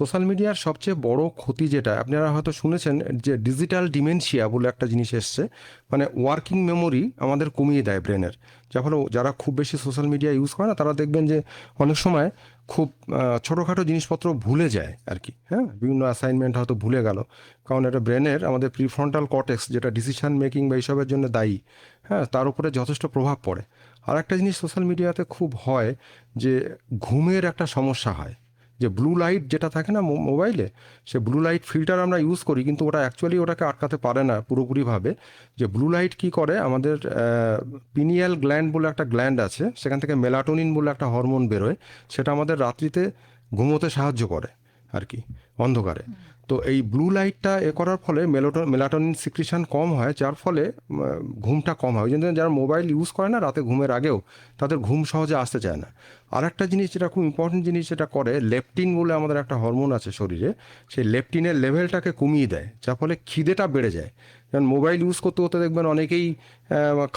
Social মিডিয়ার সবচেয়ে বড় ক্ষতি যেটা, আপনারা হয়তো শুনেছেন যে ডিজিটাল ডিমেনশিয়া বলে একটা জিনিস এসছে মানে ওয়ার্কিং মেমোরি আমাদের কমিয়ে দেয় ব্রেনের। যার ফলে যারা খুব বেশি সোশ্যাল মিডিয়া ইউজ করে না, তারা দেখবেন যে অনেক সময় খুব ছোটোখাটো জিনিসপত্র ভুলে যায় আর কি হ্যাঁ? বিভিন্ন অ্যাসাইনমেন্ট হয়তো ভুলে গেল। কারণ এটা ব্রেনের আমাদের প্রিফ্রন্টাল কটেক্স যেটা ডিসিশন মেকিং বা এইসবের জন্য দায়ী হ্যাঁ? তার উপরে যথেষ্ট প্রভাব পড়ে। আর একটা জিনিস সোশ্যাল মিডিয়াতে খুব হয় যে ঘুমের একটা সমস্যা হয়। যে ব্লু লাইট যেটা থাকে না মোবাইলে সে ব্লু লাইট ফিল্টার আমরা ইউজ করি, কিন্তু ওটা অ্যাকচুয়ালি ওটাকে আটকাতে পারে না পুরোপুরিভাবে। যে ব্লু লাইট কি করে? আমাদের পিনিয়াল গ্ল্যান্ড বলে একটা গ্ল্যান্ড আছে, সেখান থেকে মেলাটোনিন বলে একটা হরমোন বেরোয়, সেটা আমাদের রাত্রিতে ঘুমোতে সাহায্য করে। আর কি অন্ধকারে। তো এই ব্লু লাইটটা এ করার ফলে মেলোটন মেলাটনিন সিক্রিশন কম হয়, যার ফলে ঘুমটা কম হয়। ওই জন্য যারা মোবাইল ইউজ করে না, রাতে ঘুমের আগেও, তাদের ঘুম সহজে আসতে চায় না। আর একটা জিনিস যেটা খুব ইম্পর্টেন্ট জিনিস যেটা করে লেপটিন বলে আমাদের একটা হরমোন আছে শরীরে, সেই লেপটিনের লেভেলটাকে কমিয়ে দেয়, যার ফলে খিদেটা বেড়ে যায়। যেমন মোবাইল ইউজ করতে করতে দেখবেন অনেকেই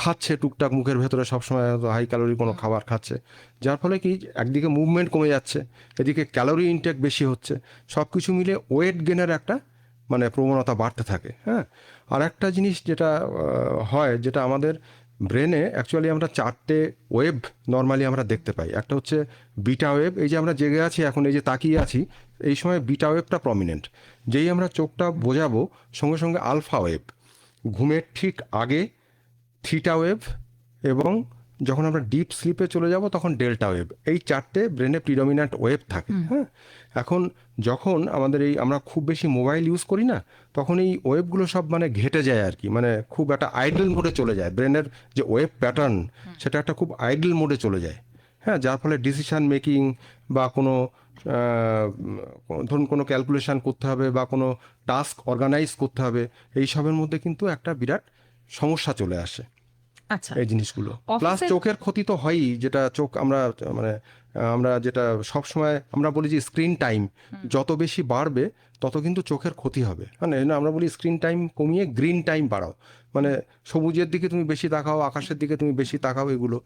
খাচ্ছে টুকটাক মুখের ভেতরে সবসময় হাই ক্যালোরি কোনো খাবার খাচ্ছে। যার ফলে কি একদিকে মুভমেন্ট কমে যাচ্ছে, এদিকে ক্যালোরি ইনটেক বেশি হচ্ছে। সব কিছু মিলে ওয়েট গেনের একটা মানে প্রবণতা বাড়তে থাকে হ্যাঁ? আর একটা জিনিস যেটা হয়, যেটা আমাদের ব্রেনে অ্যাকচুয়ালি আমরা চারটে ওয়েভ নর্মালি আমরা দেখতে পাই। একটা হচ্ছে বিটা ওয়েভ এই যে আমরা জেগে আছি, এখন এই যে তাকিয়ে আছি, এই সময় বিটা ওয়েভটা প্রমিনেন্ট যেই আমরা চোখটা বোঝাবো, সঙ্গে সঙ্গে আলফা ওয়েভ ঘুমের ঠিক আগে থিটা ওয়েভ এবং যখন আমরা ডিপ স্লিপে চলে যাব তখন ডেল্টা ওয়েভ। এই চারটে ব্রেনে প্রিডমিনেন্ট ওয়েভ থাকে হ্যাঁ? এখন যখন আমাদের এই আমরা খুব বেশি মোবাইল ইউজ করি না তখন এই ওয়েভগুলো সব মানে ঘেটে যায় আর কি। মানে খুব একটা আইডল মোডে চলে যায়। ব্রেনের যে ওয়েভ প্যাটার্ন সেটা একটা খুব আইডল মোডে চলে যায় হ্যাঁ? যার ফলে ডিসিশন মেকিং বা কোনো ধরুন কোনো ক্যালকুলেশন করতে হবে বা কোনো টাস্ক অর্গানাইজ করতে হবে এই সবের মধ্যে কিন্তু একটা বিরাট সমস্যা চলে আসে আচ্ছা। এই জিনিসগুলো। প্লাস চোখের ক্ষতি তো হয়ই যেটা চোখ আমরা মানে আমরা যেটা সব সময় আমরা বলি যে স্ক্রিন টাইম যত বেশি বাড়বে তত কিন্তু চোখের ক্ষতি হবে। মানে আমরা বলি স্ক্রিন টাইম কমিয়ে গ্রিন টাইম বাড়াও। মানে সবুজের দিকে তুমি বেশি তাকাও আকাশের দিকে তুমি বেশি তাকাও এগুলো।